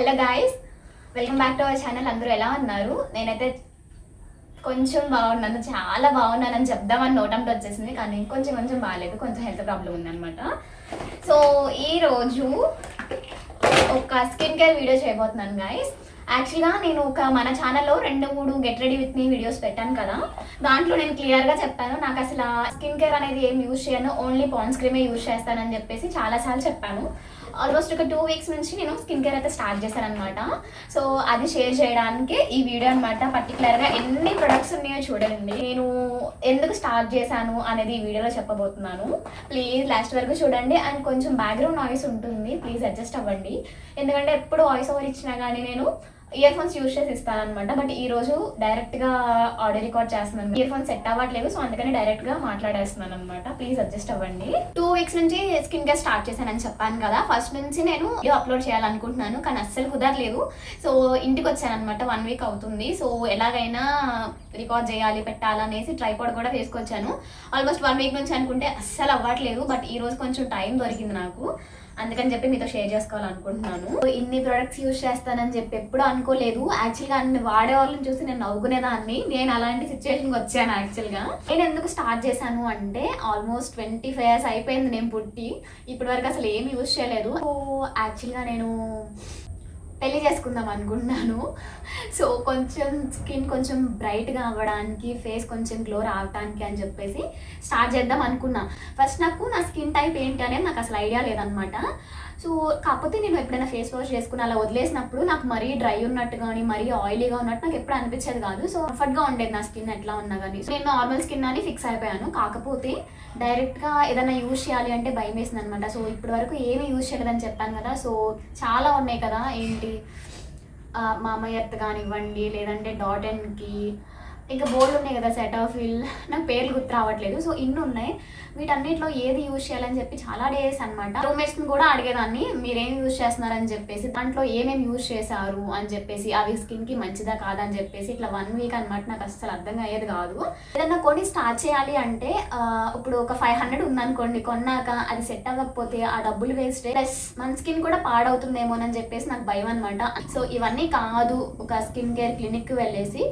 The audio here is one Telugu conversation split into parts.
Hello guys welcome back to our channel. అందరూ ఎలా ఉన్నారు? నేనైతే కొంచెం బాగున్నాను చాలా బాగున్నానని చెప్దామని నోటంతో వచ్చేసింది కానీ కొంచెం కొంచెం బాగాలేదు కొంచెం హెల్త్ ప్రాబ్లం ఉందన్నమాట. సో ఈరోజు ఒక స్కిన్ కేర్ వీడియో చేయబోతున్నాను గాయస్. యాక్చువల్గా నేను ఒక మన ఛానల్లో రెండు మూడు get ready with me videos పెట్టాను కదా. దాంట్లో నేను క్లియర్గా చెప్పాను నాకు అసలు స్కిన్ కేర్ అనేది ఏం యూజ్ చేయను ఓన్లీ పాన్స్ క్రీమే యూజ్ చేస్తానని చెప్పేసి చాలాసార్లు చెప్పాను. ఆల్మోస్ట్ ఒక టూ వీక్స్ నుంచి నేను స్కిన్ కేర్ అయితే స్టార్ట్ చేశానమాట సో అది షేర్ చేయడానికి ఈ వీడియో అనమాట పర్టికులర్గా ఎన్ని ప్రొడక్ట్స్ ఉన్నాయో చూడండి. నేను ఎందుకు స్టార్ట్ చేశాను అనేది ఈ వీడియోలో చెప్పబోతున్నాను. ప్లీజ్ లాస్ట్ వరకు చూడండి. అండ్ కొంచెం బ్యాక్గ్రౌండ్ నాయిస్ ఉంటుంది. ప్లీజ్ అడ్జస్ట్ అవ్వండి. ఎందుకంటే ఎప్పుడు వాయిస్ ఓవర్ ఇచ్చినా కానీ నేను ఇయర్ ఫోన్స్ యూజ్ చేసి ఇస్తాను అనమాట బట్ ఈ రోజు డైరెక్ట్గా ఆడియో రికార్డ్ చేస్తున్నాను. ఇయర్ ఫోన్స్ సెట్ అవ్వట్లేదు సో అందుకని డైరెక్ట్గా మాట్లాడేస్తున్నాను అనమాట ప్లీజ్ అడ్జస్ట్ అవ్వండి. టూ వీక్స్ నుంచి స్కిన్ కేర్ స్టార్ట్ చేశానని చెప్పాను కదా. ఫస్ట్ నుంచి నేను వీడియో అప్లోడ్ చేయాలనుకుంటున్నాను కానీ అస్సలు కుదరలేదు. సో ఇంటికి వచ్చాను అనమాట వన్ వీక్ అవుతుంది. సో ఎలాగైనా రికార్డ్ చేయాలి పెట్టాలనేసి ట్రైపాడ్ కూడా తీసుకొచ్చాను. ఆల్మోస్ట్ వన్ వీక్ నుంచి అనుకుంటే అస్సలు అవ్వట్లేదు బట్ ఈ రోజు కొంచెం టైం దొరికింది నాకు. అందుకని చెప్పి మీతో షేర్ చేసుకోవాలనుకుంటున్నాను. ఇన్ని ప్రొడక్ట్స్ యూజ్ చేస్తానని చెప్పి ఎప్పుడు అనుకోలేదు. యాక్చువల్గా అన్ని వాడే వాళ్ళని చూసి నేను నవ్వుకునేదాన్ని. నేను అలాంటి సిచ్యువేషన్కి వచ్చాను యాక్చువల్గా నేను ఎందుకు స్టార్ట్ చేశాను అంటే ఆల్మోస్ట్ ట్వంటీ ఫైవ్ ఇయర్స్ అయిపోయింది నేను పుట్టి. ఇప్పటి వరకు అసలు ఏం యూజ్ చేయలేదు. సో యాక్చువల్గా నేను పెళ్ళి చేసుకుందాం అనుకుంటున్నాను సో కొంచెం స్కిన్ కొంచెం బ్రైట్గా అవ్వడానికి ఫేస్ కొంచెం గ్లో రావడానికి అని చెప్పేసి స్టార్ట్ చేద్దాం అనుకున్నా. ఫస్ట్ నాకు నా స్కిన్ టైప్ ఏంటి అనేది నాకు అసలు ఐడియా లేదనమాట సో కాకపోతే నేను ఎప్పుడైనా ఫేస్ వాష్ చేసుకుని అలా వదిలేసినప్పుడు నాకు మరీ డ్రై ఉన్నట్టు కానీ మరీ ఆయిలీగా ఉన్నట్టు నాకు ఎప్పుడు అనిపించేది కాదు. సో కంఫర్ట్గా ఉండేది నా స్కిన్ ఎట్లా ఉన్నా కానీ సో నేను నార్మల్ స్కిన్ అని ఫిక్స్ అయిపోయాను. కాకపోతే డైరెక్ట్గా ఏదైనా యూజ్ చేయాలి అంటే భయం వేసింది అనమాట సో ఇప్పటి వరకు ఏమీ యూజ్ చేయలేదని చెప్పాను కదా. సో చాలా ఉన్నాయి కదా ఏంటి మామయ్య ఎర్త్ కానివ్వండి లేదంటే డాట్ అండ్కి ఇంకా బోర్డు ఉన్నాయి కదా సెటాఫిల్ నాకు పేర్లు గుర్తు రావట్లేదు. సో ఇన్ని ఉన్నాయి. వీటన్నిటిలో ఏది యూజ్ చేయాలని చెప్పి చాలా డేస్ అనమాట రూమ్మేట్స్ని కూడా అడిగేదాన్ని. మీరేం యూజ్ చేస్తున్నారని చెప్పేసి దాంట్లో ఏమేమి యూజ్ చేశారు అని చెప్పేసి అవి స్కిన్కి మంచిదా కాదా అని చెప్పేసి ఇట్లా వన్ వీక్ అనమాట నాకు అసలు అర్థం అయ్యేది కాదు. ఏదన్నా కొని స్టార్ట్ చేయాలి అంటే ఇప్పుడు ఒక ఫైవ్ హండ్రెడ్ ఉందనుకోండి కొన్నాక అది సెట్ అవ్వకపోతే ఆ డబ్బులు వేస్ట్ ప్లస్ మన స్కిన్ కూడా పాడవుతుందేమోనని చెప్పేసి నాకు భయం అనమాట సో ఇవన్నీ కాదు. ఒక స్కిన్ కేర్ క్లినిక్కి వెళ్ళేసి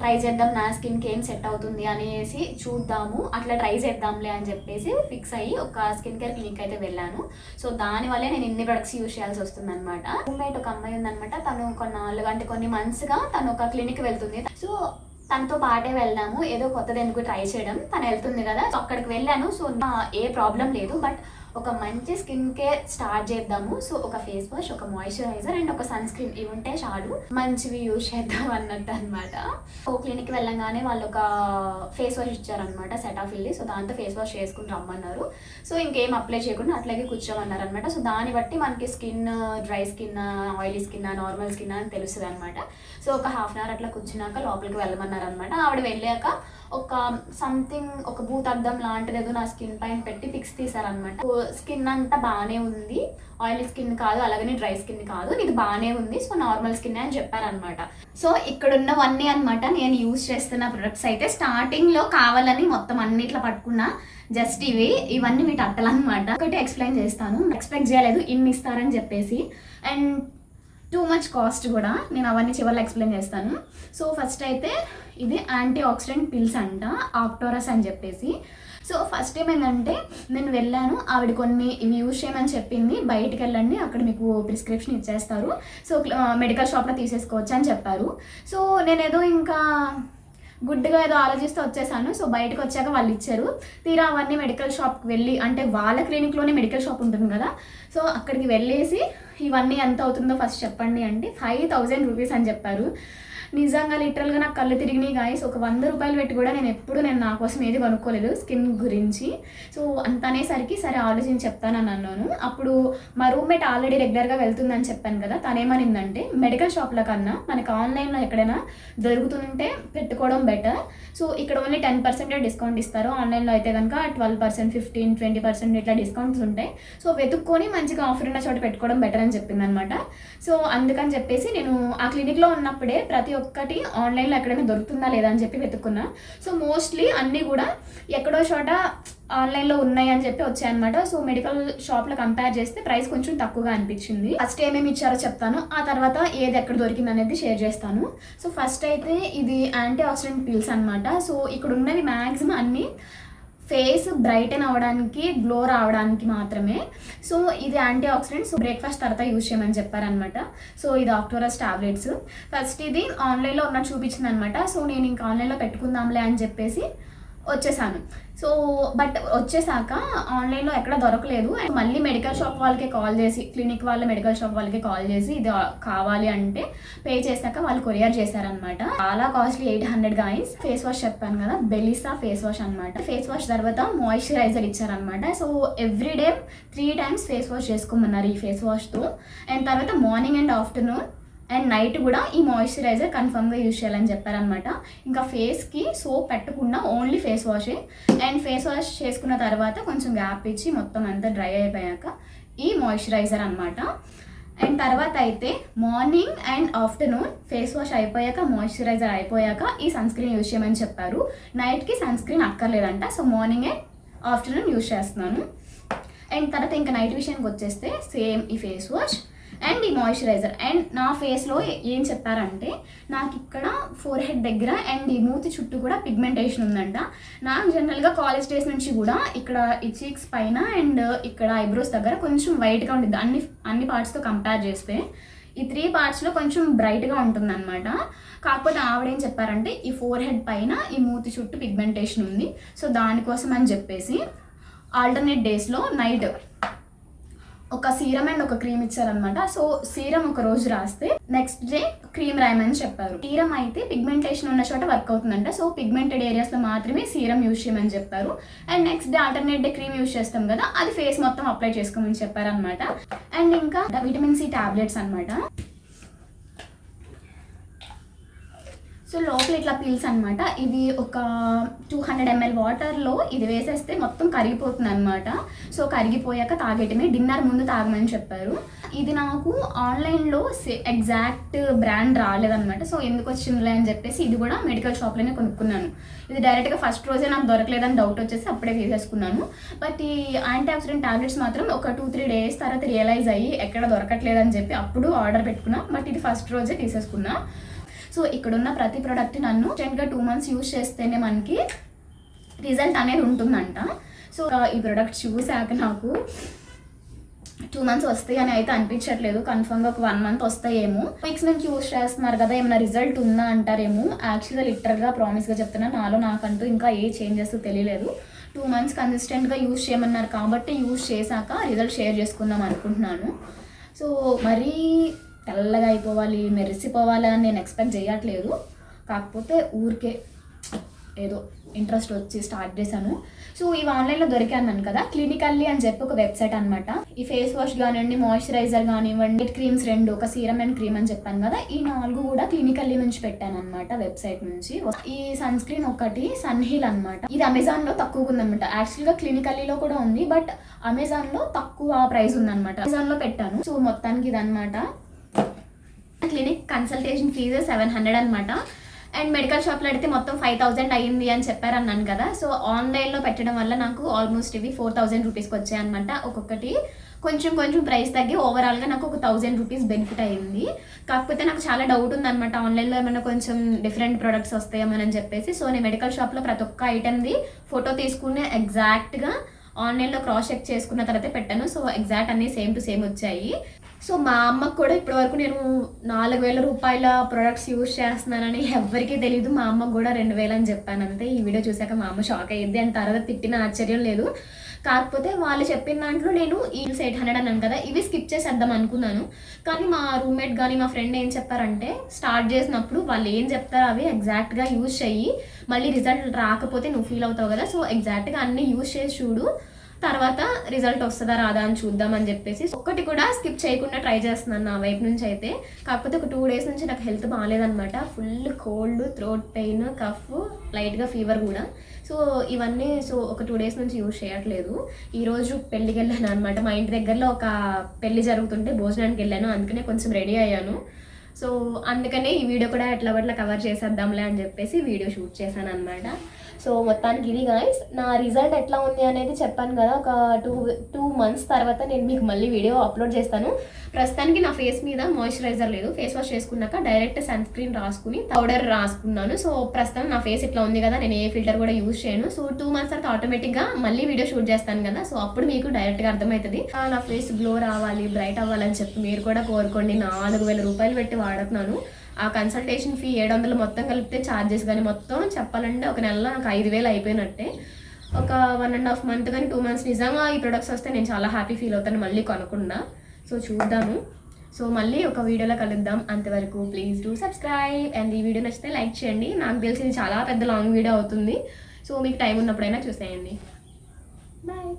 ట్రై చేద్దాం నా స్కిన్కి ఏం సెట్ అవుతుంది అనేసి చూద్దాము. అట్లా ట్రై చేద్దాంలే అని చెప్పేసి ఫిక్స్ అయ్యి ఒక స్కిన్ కేర్ క్లినిక్ అయితే వెళ్ళాను. సో దానివల్లే నేను ఇన్ని ప్రొడక్ట్స్ యూజ్ చేయాల్సి వస్తుంది అనమాట రూమ్మేట్ ఒక అమ్మాయి ఉందనమాట తను కొన్నాళ్ళు అంటే కొన్ని మంత్స్గా తను ఒక క్లినిక్ వెళ్తుంది. సో తనతో పాటే వెళ్దాము. ఏదో కొత్తది ఎందుకు ట్రై చేయడం. తను వెళ్తుంది కదా. సో అక్కడికి వెళ్ళాను. సో ఏ ప్రాబ్లం లేదు. బట్ ఒక మంచి స్కిన్ కేర్ స్టార్ట్ చేద్దాము. సో ఒక ఫేస్ వాష్ ఒక మాయిశ్చరైజర్ అండ్ ఒక సన్ స్క్రీన్. ఇవి ఉంటే చాలు. మంచివి యూజ్ చేద్దాం అన్నట్టు అనమాట ఓ క్లినిక్ వెళ్ళంగానే వాళ్ళు ఒక ఫేస్ వాష్ ఇచ్చారనమాట సెటాఫిల్. సో దాంతో ఫేస్ వాష్ చేసుకుని రమ్మన్నారు. సో ఇంకేం అప్లై చేయకుండా అట్లాగే కూర్చోమన్నారు అనమాట సో దాన్ని బట్టి మనకి skin dry skin oily skin normal skin అని తెలుస్తుంది అనమాట సో ఒక హాఫ్ అన్ అవర్ అట్లా కూర్చున్నాక లోపలికి వెళ్ళమన్నారు అనమాట ఆవిడ వెళ్ళాక ఒక సంథింగ్ ఒక భూతద్దం లాంటిది ఏదో నా స్కిన్ పైన పెట్టి పిక్స్ తీసారనమాట స్కిన్ అంతా బాగానే ఉంది. ఆయిలీ స్కిన్ కాదు అలాగనే డ్రై స్కిన్ కాదు. ఇది బాగానే ఉంది సో నార్మల్ స్కిన్ అని చెప్పారనమాట సో ఇక్కడ ఉన్నవన్నీ అనమాట నేను యూజ్ చేస్తున్న ప్రొడక్ట్స్ అయితే స్టార్టింగ్లో కావాలని మొత్తం అన్నిట్లో పట్టుకున్నా జస్ట్ ఇవి. ఇవన్నీ మీ అట్టలన్నమాట. ఒకటి ఎక్స్ప్లెయిన్ చేస్తాను. ఎక్స్పెక్ట్ చేయలేదు ఇన్ని ఇస్తారని చెప్పేసి. అండ్ టూ మచ్ కాస్ట్ కూడా నేను అవన్నీ చివరిలో ఎక్స్ప్లెయిన్ చేస్తాను. సో ఫస్ట్ అయితే ఇది యాంటీ ఆక్సిడెంట్ పిల్స్ అంట ఆక్టోరస్ అని చెప్పేసి. సో ఫస్ట్ టైం ఏంటంటే నేను వెళ్ళాను. ఆవిడ కొన్ని ఇవి యూజ్ చేయమని చెప్పింది. బయటికి వెళ్ళండి అక్కడ మీకు ప్రిస్క్రిప్షన్ ఇచ్చేస్తారు. సో మెడికల్ షాప్లో తీసేసుకోవచ్చు అని చెప్పారు. సో నేనేదో ఇంకా గుడ్డుగా ఏదో ఆలోచిస్తూ వచ్చేసాను. సో బయటకు వచ్చాక వాళ్ళు ఇచ్చారు. తీరా అవన్నీ మెడికల్ షాప్కి వెళ్ళి అంటే వాళ్ళ క్లినిక్లోనే మెడికల్ షాప్ ఉంటుంది కదా. సో అక్కడికి వెళ్ళేసి ఇవన్నీ ఎంత అవుతుందో ఫస్ట్ చెప్పండి అంటే ఫైవ్ థౌజండ్ రూపీస్ అని చెప్పారు. నిజంగా లిటరల్గా నాకు కళ్ళు తిరిగినాయి గాయస్ ఒక వంద రూపాయలు పెట్టి కూడా నేను ఎప్పుడు నేను నా కోసం ఏది కొనుక్కోలేదు స్కిన్ గురించి. సో అంత అనేసరికి సరే ఆలోచించి చెప్తానని అన్నాను. అప్పుడు మా రూమ్మేట్ ఆల్రెడీ రెగ్యులర్గా వెళ్తుందని చెప్పాను కదా తనేమనిందంటే మెడికల్ షాప్ల కన్నా మనకి ఆన్లైన్లో ఎక్కడైనా దొరుకుతుంటే పెట్టుకోవడం బెటర్ సో ఇక్కడ ఓన్లీ టెన్ పర్సెంటే డిస్కౌంట్ ఇస్తారు. ఆన్లైన్లో అయితే కనుక twelve percent fifteen twenty percent ఇట్లా డిస్కౌంట్స్ ఉంటాయి. సో వెతుక్కొని మంచిగా ఆఫర్ ఉన్న చోట పెట్టుకోవడం బెటర్ అని చెప్పింది అనమాట సో అందుకని చెప్పేసి నేను ఆ క్లినిక్లో ఉన్నప్పుడే ప్రతి ఒక్కటి ఆన్లైన్లో ఎక్కడైనా దొరుకుతుందా లేదా అని చెప్పి వెతుక్కున్నా. సో మోస్ట్లీ అన్నీ కూడా ఎక్కడో చోట ఆన్లైన్లో ఉన్నాయి అని చెప్పి వచ్చాయన్నమాట. సో మెడికల్ షాప్లో కంపేర్ చేస్తే ప్రైస్ కొంచెం తక్కువగా అనిపించింది. ఫస్ట్ ఏమేమి ఇచ్చారో చెప్తాను. ఆ తర్వాత ఏది ఎక్కడ దొరికింది అనేది షేర్ చేస్తాను. సో ఫస్ట్ అయితే ఇది యాంటీ ఆక్సిడెంట్ పిల్స్ అనమాట సో ఇక్కడ ఉన్నవి మ్యాక్సిమం అన్నీ ఫేస్ బ్రైటన్ అవ్వడానికి గ్లో రావడానికి మాత్రమే. సో ఇది యాంటీ ఆక్సిడెంట్స్ బ్రేక్ఫాస్ట్ తర్వాత యూజ్ చేయమని చెప్పారనమాట సో ఇది ఆక్టోరస్ టాబ్లెట్స్. ఫస్ట్ ఇది ఆన్లైన్లో ఉన్న చూపించింది అనమాట సో నేను ఇంకా ఆన్లైన్లో పెట్టుకుందాంలే అని చెప్పేసి వచ్చేసాను. సో బట్ వచ్చేసాక ఆన్లైన్లో ఎక్కడ దొరకలేదు. అండ్ మళ్ళీ మెడికల్ షాప్ వాళ్ళకి కాల్ చేసి క్లినిక్ వాళ్ళ మెడికల్ షాప్ వాళ్ళకి కాల్ చేసి ఇది కావాలి అంటే పే చేశాక వాళ్ళు కొరియర్ చేశారనమాట చాలా costly eight hundred guys. Face wash చెప్పాను కదా బెలిసా ఫేస్ వాష్ అనమాట ఫేస్ వాష్ తర్వాత మాయిశ్చరైజర్ ఇచ్చారనమాట so every day three times face wash చేసుకోమన్నారు ఈ ఫేస్ వాష్తో. అండ్ తర్వాత morning and afternoon and night కూడా ఈ మాయిశ్చరైజర్ కన్ఫర్మ్గా యూజ్ చేయాలని చెప్పారనమాట ఇంకా ఫేస్కి సోప్ పెట్టకుండా ఓన్లీ ఫేస్ వాషే అండ్ ఫేస్ వాష్ చేసుకున్న తర్వాత కొంచెం గ్యాప్ ఇచ్చి మొత్తం అంతా డ్రై అయిపోయాక ఈ మాయిశ్చరైజర్ అనమాట అండ్ తర్వాత అయితే morning and afternoon face wash అయిపోయాక మాయిశ్చరైజర్ అయిపోయాక ఈ సన్ స్క్రీన్ యూజ్ చేయమని చెప్పారు. నైట్కి sunscreen అక్కర్లేదంట. So morning and afternoon use చేస్తున్నాను. అండ్ తర్వాత ఇంకా నైట్ విషయానికి వచ్చేస్తే సేమ్ ఈ ఫేస్ వాష్. అండ్ ఈ మాయిశ్చరైజర్. అండ్ నా ఫేస్లో ఏం చెప్పారంటే నాకు ఇక్కడ ఫోర్ హెడ్ దగ్గర అండ్ ఈ మూతి చుట్టూ కూడా పిగ్మెంటేషన్ ఉందంట. నాకు జనరల్గా కాలేజ్ డేస్ నుంచి కూడా ఇక్కడ ఈ చీక్స్ పైన అండ్ ఇక్కడ ఐబ్రోస్ దగ్గర కొంచెం వైట్గా ఉంటుంది అన్ని అన్ని పార్ట్స్తో కంపేర్ చేస్తే ఈ త్రీ పార్ట్స్లో కొంచెం బ్రైట్గా ఉంటుందన్నమాట. కాకపోతే ఆవిడ ఏం చెప్పారంటే ఈ ఫోర్ హెడ్ పైన ఈ మూతి చుట్టూ పిగ్మెంటేషన్ ఉంది. సో దానికోసం అని చెప్పేసి ఆల్టర్నేట్ డేస్లో నైట్ ఒక సీరం అండ్ ఒక క్రీమ్ ఇచ్చారనమాట సో సీరం ఒక రోజు రాస్తే నెక్స్ట్ డే క్రీమ్ రాయమని చెప్పారు. సీరం అయితే పిగ్మెంటేషన్ ఉన్న చోట వర్క్ అవుతుందంట. సో పిగ్మెంటెడ్ ఏరియాస్లో మాత్రమే సీరం యూజ్ చేయమని చెప్పారు. And next day alternate day cream use చేస్తాం కదా అది ఫేస్ మొత్తం అప్లై చేసుకోమని చెప్పారనమాట అండ్ ఇంకా విటమిన్ సి టాబ్లెట్స్ అనమాట సో లోపల ఇట్లా పీల్స్ అనమాట ఇది ఒక టూ హండ్రెడ్ ఎంఎల్ వాటర్లో ఇది వేసేస్తే మొత్తం కరిగిపోతుంది అనమాట సో కరిగిపోయాక తాగేయటమే. డిన్నర్ ముందు తాగమని చెప్పారు. ఇది నాకు ఆన్లైన్లో ఎగ్జాక్ట్ బ్రాండ్ రాలేదనమాట సో ఎందుకు వచ్చిందిలే అని చెప్పేసి ఇది కూడా మెడికల్ షాప్లోనే కొనుక్కున్నాను. ఇది డైరెక్ట్గా ఫస్ట్ రోజే నాకు దొరకలేదని డౌట్ వచ్చేసి అప్పుడే వేసేసుకున్నాను. బట్ ఈ యాంటీ ఆక్సిడెంట్ టాబ్లెట్స్ మాత్రం ఒక టూ త్రీ డేస్ తర్వాత రియలైజ్ అయ్యి ఎక్కడ దొరకట్లేదని చెప్పి అప్పుడు ఆర్డర్ పెట్టుకున్నా. బట్ ఇది ఫస్ట్ రోజే తీసేసుకున్నా. సో ఇక్కడున్న ప్రతి ప్రోడక్ట్ నన్ను గా టూ మంత్స్ యూజ్ చేస్తేనే మనకి రిజల్ట్ అనేది ఉంటుందంట. సో ఈ ప్రోడక్ట్ చూసాక నాకు టూ మంత్స్ వస్తాయి అని అయితే అనిపించట్లేదు. కన్ఫర్మ్గా ఒక వన్ మంత్ వస్తాయేమో. వీక్స్ నుంచి యూజ్ చేస్తున్నారు కదా ఏమైనా రిజల్ట్ ఉందా అంటారేమో. యాక్చువల్గా లిటరల్గా ప్రామిస్గా చెప్తున్నా నాలో నాకంటూ ఇంకా ఏ చేంజెస్ తెలియలేదు. టూ మంత్స్ కన్సిస్టెంట్గా యూజ్ చేయమన్నారు కాబట్టి యూజ్ చేశాక రిజల్ట్ షేర్ చేసుకుందాం అనుకుంటున్నాను. సో మరీ తెల్లగా అయిపోవాలి మెరిసిపోవాలి అని నేను ఎక్స్పెక్ట్ చేయట్లేదు. కాకపోతే ఊరికే ఏదో ఇంట్రెస్ట్ వచ్చి స్టార్ట్ చేశాను. సో ఇవి ఆన్లైన్లో దొరికాను కదా క్లినికల్లీ అని చెప్పి ఒక వెబ్సైట్ అనమాట ఈ ఫేస్ వాష్ కానివ్వండి మాయిశ్చరైజర్ కానివ్వండి క్రీమ్స్ రెండు ఒక సీరం అండ్ క్రీమ్ అని చెప్పాను కదా ఈ నాలుగు కూడా క్లినికల్లీ నుంచి పెట్టాను అనమాట వెబ్సైట్ నుంచి. ఈ సన్ స్క్రీన్ ఒకటి సన్ హీల్ అనమాట ఇది అమెజాన్లో తక్కువ ఉందనమాట యాక్చువల్గా క్లినికల్లీలో కూడా ఉంది బట్ అమెజాన్లో తక్కువ ప్రైస్ ఉందనమాట అమెజాన్లో పెట్టాను. సో మొత్తానికి ఇది అనమాట clinic consultation fee seven hundred అనమాట అండ్ మెడికల్ షాప్లో అడిగితే మొత్తం ఫైవ్ థౌసండ్ అయ్యింది అని చెప్పారు అన్నాను కదా. సో ఆన్లైన్లో పెట్టడం వల్ల నాకు ఆల్మోస్ట్ ఇవి ఫోర్ థౌసండ్ రూపీస్కి వచ్చాయన్నమాట ఒక్కొక్కటి. కొంచెం కొంచెం ప్రైస్ తగ్గి ఓవరాల్గా నాకు ఒక థౌజండ్ రూపీస్ బెనిఫిట్ అయ్యింది. కాకపోతే నాకు చాలా డౌట్ ఉందన్నమాట. ఆన్లైన్లో ఏమైనా కొంచెం డిఫరెంట్ ప్రొడక్ట్స్ వస్తాయేమోనని చెప్పేసి. సో నేను మెడికల్ షాప్లో ప్రతి ఒక్క ఐటెంది ఫోటో తీసుకునే ఎగ్జాక్ట్గా ఆన్లైన్లో క్రాస్ చెక్ చేసుకున్న తర్వాత పెట్టాను. సో ఎగ్జాక్ట్ అన్ని సేమ్ టు సేమ్ వచ్చాయి. సో మా అమ్మకు కూడా ఇప్పటివరకు నేను నాలుగు వేల రూపాయల ప్రొడక్ట్స్ యూజ్ చేస్తున్నానని ఎవరికీ తెలియదు మా అమ్మకు కూడా రెండు వేలు అని చెప్పాను అంతే. ఈ వీడియో చూసాక మా అమ్మ షాక్ అయ్యింది అండ్ తర్వాత తిట్టిన ఆశ్చర్యం లేదు. కాకపోతే వాళ్ళు చెప్పిన దాంట్లో నేను ఈల్స్ ఎయిట్ హండ్రెడ్ అన్నాను కదా ఇవి స్కిప్ చేసేద్దాం అనుకున్నాను. కానీ మా రూమ్మేట్ కానీ మా ఫ్రెండ్ ఏం చెప్పారంటే స్టార్ట్ చేసినప్పుడు వాళ్ళు ఏం చెప్తారో అవి ఎగ్జాక్ట్గా యూజ్ చెయ్యి. మళ్ళీ రిజల్ట్ రాకపోతే నువ్వు ఫీల్ అవుతావు కదా. సో ఎగ్జాక్ట్గా అన్నీ యూజ్ చేసి చూడు. తర్వాత రిజల్ట్ వస్తుందా రాదా అని చూద్దాం అని చెప్పేసి ఒక్కటి కూడా స్కిప్ చేయకుండా ట్రై చేస్తున్నాను నా వైపు నుంచి అయితే. కాకపోతే ఒక టూ డేస్ నుంచి నాకు health బాగాలేదనమాట full cold throat pain cough లైట్గా ఫీవర్ కూడా. సో ఇవన్నీ సో ఒక టూ డేస్ నుంచి యూజ్ చేయట్లేదు. ఈరోజు పెళ్ళికి వెళ్ళాను అనమాట మా ఇంటి దగ్గరలో ఒక పెళ్ళి జరుగుతుంటే భోజనానికి వెళ్ళాను. అందుకనే కొంచెం రెడీ అయ్యాను. సో అందుకనే ఈ వీడియో కూడా ఎట్లా పట్ల కవర్ చేసేద్దాంలే అని చెప్పేసి వీడియో షూట్ చేశాను అనమాట సో మొత్తానికి ఇది గాయస్ నా రిజల్ట్ ఎట్లా ఉంది అనేది చెప్పాను కదా. ఒక టూ టూ మంత్స్ తర్వాత నేను మీకు మళ్ళీ వీడియో అప్లోడ్ చేస్తాను. ప్రస్తుతానికి నా ఫేస్ మీద మాయిశ్చరైజర్ లేదు. ఫేస్ వాష్ చేసుకున్నాక డైరెక్ట్ సన్ స్క్రీన్ రాసుకుని పౌడర్ రాసుకున్నాను. సో ప్రస్తుతం నా ఫేస్ ఇట్లా ఉంది కదా. నేను ఏ ఫిల్టర్ కూడా యూజ్ చేయను. సో టూ మంత్స్ తర్వాత ఆటోమేటిక్గా మళ్ళీ వీడియో షూట్ చేస్తాను కదా. సో అప్పుడు మీకు డైరెక్ట్గా అర్థమవుతుంది. నా ఫేస్ గ్లో రావాలి బ్రైట్ అవ్వాలని చెప్పి మీరు కూడా కోరుకోండి. నాలుగు వేల రూపాయలు పెట్టి వాడుతున్నాను. ఆ కన్సల్టేషన్ ఫీ ఏడు వందలు మొత్తం కలిపితే ఛార్జెస్ కానీ మొత్తం చెప్పాలంటే ఒక నెలలో నాకు ఐదు వేలు అయిపోయినట్టే. ఒక వన్ అండ్ హాఫ్ మంత్ కానీ టూ మంత్స్ నిజంగా ఈ ప్రొడక్ట్స్ వస్తే నేను చాలా హ్యాపీ ఫీల్ అవుతాను మళ్ళీ కొనకుండా. సో చూద్దాము. సో మళ్ళీ ఒక వీడియోలో కలుద్దాం. అంతవరకు ప్లీజ్ డూ సబ్స్క్రైబ్ అండ్ ఈ వీడియో నచ్చితే లైక్ చేయండి. నాకు తెలిసి ఇది చాలా పెద్ద లాంగ్ వీడియో అవుతుంది. సో మీకు టైం ఉన్నప్పుడైనా చూసేయండి. బాయ్